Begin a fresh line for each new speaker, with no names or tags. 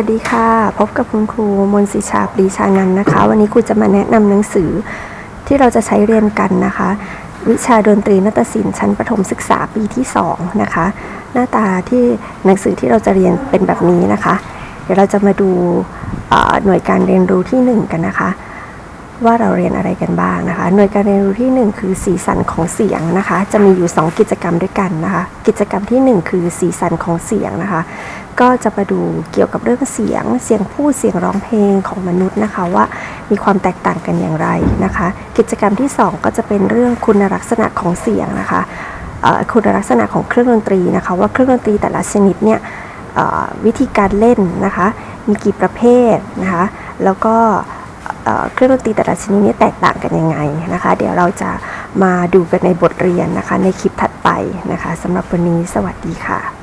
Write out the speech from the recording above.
วัสดีค่ะ พบกับคุณครูมนศิชาปรีชานันนะคะ วันนี้ครูจะมาแนะนำหนังสือที่เราจะใช้เรียนกันนะคะ วิชาดนตรีนาฏศิลป์ชั้นประถมศึกษาปีที่2นะคะ หน้าตาที่หนังสือที่เราจะเรียนเป็นแบบนี้นะคะ เดี๋ยวเราจะมาดูหน่วยการเรียนรู้ทีหนึ่1 กันนะคะ ว่าเราเรียนอะไรกันบ้างนะคะ หน่วยการเรียนรู้ที่ 1 คือสีสันของเสียงนะคะ จะมีอยู่ 2 กิจกรรมด้วยกันนะคะ กิจกรรมทีหนึ่1 คือสีสันของเสียงนะคะ ก็จะมาดูเกี่ยวกับเรื่องเสียง เสียงพูด เสียงร้องเพลงของมนุษย์นะคะว่ามีความแตกต่างกันอย่างไรนะคะ กิจกรรมที่ 2 ก็จะเป็นเรื่องคุณลักษณะของเสียงนะคะคุณลักษณะของเครื่องดนตรีนะคะ ว่าเครื่องดนตรีแต่ละชนิดเนี่ยวิธีการเล่นนะคะ มีกี่ประเภทนะคะ แล้วก็ เครื่องดนตรีแต่ละชนิดนี้แตกต่างกันยังไงนะคะ เดี๋ยวเราจะมาดูกันในบทเรียนนะคะ ในคลิปถัดไปนะคะสำหรับวันนี้สวัสดีค่ะ